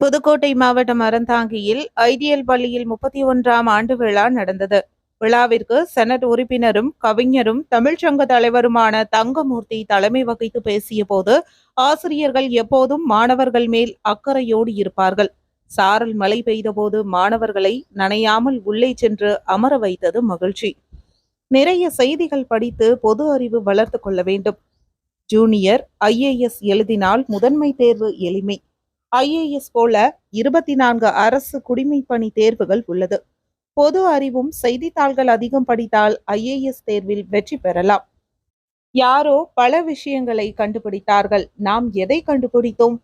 புதுக்கோட்டை மாவட்டம் அறந்தாங்கியில் ஐடியல் பள்ளியில் முப்பத்தி ஒன்றாம் ஆண்டு விழா நடந்தது. விழாவிற்கு செனட் உறுப்பினரும் கவிஞரும் தமிழ்ச்சங்க தலைவருமான தங்கமூர்த்தி தலைமை வகித்து பேசிய போது ஆசிரியர்கள் எப்போதும் மாணவர்கள் மேல் அக்கறையோடு இருப்பார்கள். சாரல் மழை பெய்தபோது மாணவர்களை நனையாமல் உள்ளே சென்று அமர வைத்தது மகிழ்ச்சி. நிறைய செய்திகள் படித்து பொது அறிவு வளர்த்து கொள்ள வேண்டும். ஜூனியர் ஐஏஎஸ் எழுதினால் முதன்மை தேர்வு எளிமை. ஐஏஎஸ் போல இருபத்தி நான்கு அரசு குடிமை பணி தேர்வுகள் உள்ளது. பொது அறிவும் செய்தித்தாள்கள் அதிகம் படித்தால் ஐஏஎஸ் தேர்வில் வெற்றி பெறலாம். யாரோ பல விஷயங்களை கண்டுபிடித்தார்கள். நாம் எதை கண்டுபிடித்தோம்?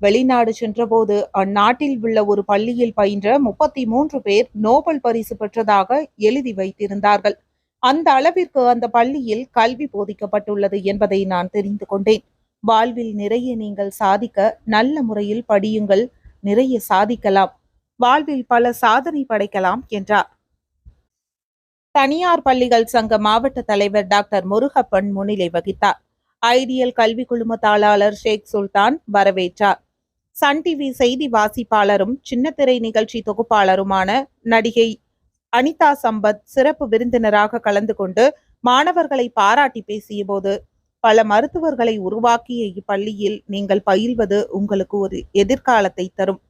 வெளிநாடு சென்றபோது அந்நாட்டில் உள்ள ஒரு பள்ளியில் பயின்ற முப்பத்தி மூன்று பேர் நோபல் பரிசு பெற்றதாக எழுதி வைத்திருந்தார்கள். அந்த அளவிற்கு அந்த பள்ளியில் கல்வி போதிக்கப்பட்டுள்ளது என்பதை நான் தெரிந்து கொண்டேன். வாழ்வில் நிறைய நீங்கள் சாதிக்க நல்ல முறையில் படியுங்கள் நிறைய சாதிக்கலாம். வாழ்வில் பல சாதனை படைக்கலாம் என்றார். தனியார் பள்ளிகள் சங்க மாவட்ட தலைவர் டாக்டர் முருகப்பன் முன்னிலை வகித்தார். ஐடியல் கல்வி குழும தாளாளர் ஷேக் சுல்தான் வரவேற்றார். சன் டிவி செய்தி வாசிப்பாளரும் சின்னத்திரை நிகழ்ச்சி தொகுப்பாளருமான நடிகை அனிதா சம்பத் சிறப்பு விருந்தினராக கலந்து கொண்டு மாணவர்களை பாராட்டி பேசியபோது பல மருத்துவர்களை உருவாக்கிய இப்பள்ளியில் நீங்கள் பயில்வது உங்களுக்கு ஒரு எதிர்காலத்தை தரும்.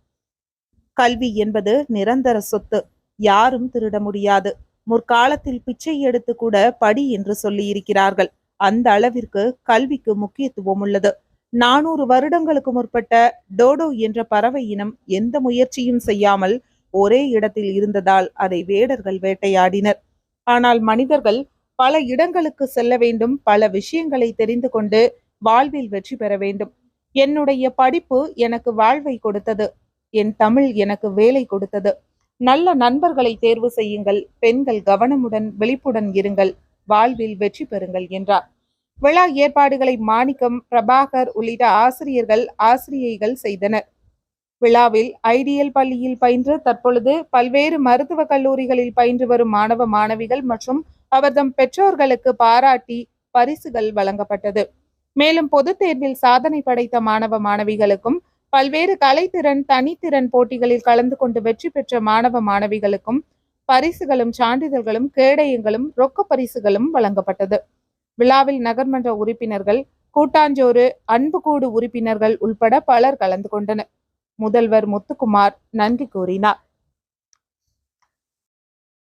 கல்வி என்பது நிரந்தர சொத்து யாரும் திருட முடியாது. முற்காலத்தில் பிச்சை எடுத்து கூட படி என்று சொல்லி இருக்கிறார்கள் அந்த அளவிற்கு கல்விக்கு முக்கியத்துவம் உள்ளது. நானூறு வருடங்களுக்கு முற்பட்ட டோடோ என்ற பறவை இனம் எந்த முயற்சியும் செய்யாமல் ஒரே இடத்தில் இருந்ததால் அதை வேடர்கள் வேட்டையாடினர். ஆனால் மனிதர்கள் பல இடங்களுக்கு செல்ல வேண்டும் பல விஷயங்களை தெரிந்து கொண்டு வாழ்வில் வெற்றி பெற வேண்டும். என்னுடைய படிப்பு எனக்கு வாழ்வை கொடுத்தது. என் தமிழ் எனக்கு வேலை கொடுத்தது. நல்ல நண்பர்களை தேர்வு செய்யுங்கள். பெண்கள் கவனமுடன் விழிப்புடன் இருங்கள். வாழ்வில் வெற்றி பெறுங்கள் என்றார். விழா ஏற்பாடுகளை மாணிக்கம் பிரபாகர் உள்ளிட்ட ஆசிரியர்கள் ஆசிரியைகள் செய்தனர். விழாவில் ஐடியல் பள்ளியில் பயின்று தற்பொழுது பல்வேறு மருத்துவக் கல்லூரிகளில் பயின்று வரும் மாணவ மாணவிகள் மற்றும் அவர்தம் பெற்றோர்களுக்கு பாராட்டி பரிசுகள் வழங்கப்பட்டது. மேலும் பொதுத் தேர்வில் சாதனை படைத்த மாணவ மாணவிகளுக்கும் பல்வேறு கலைத்திறன் தனித்திறன் போட்டிகளில் கலந்து கொண்டு வெற்றி பெற்ற மாணவ மாணவிகளுக்கும் பரிசுகளும் சான்றிதழ்களும் கேடயங்களும் ரொக்க பரிசுகளும் வழங்கப்பட்டது. விழாவில் நகர்மன்ற உறுப்பினர்கள் கூட்டாஞ்சோறு அன்புகூடு உறுப்பினர்கள் உள்பட பலர் கலந்து கொண்டனர். முதல்வர் முத்துக்குமார் நன்றி கூறினார்.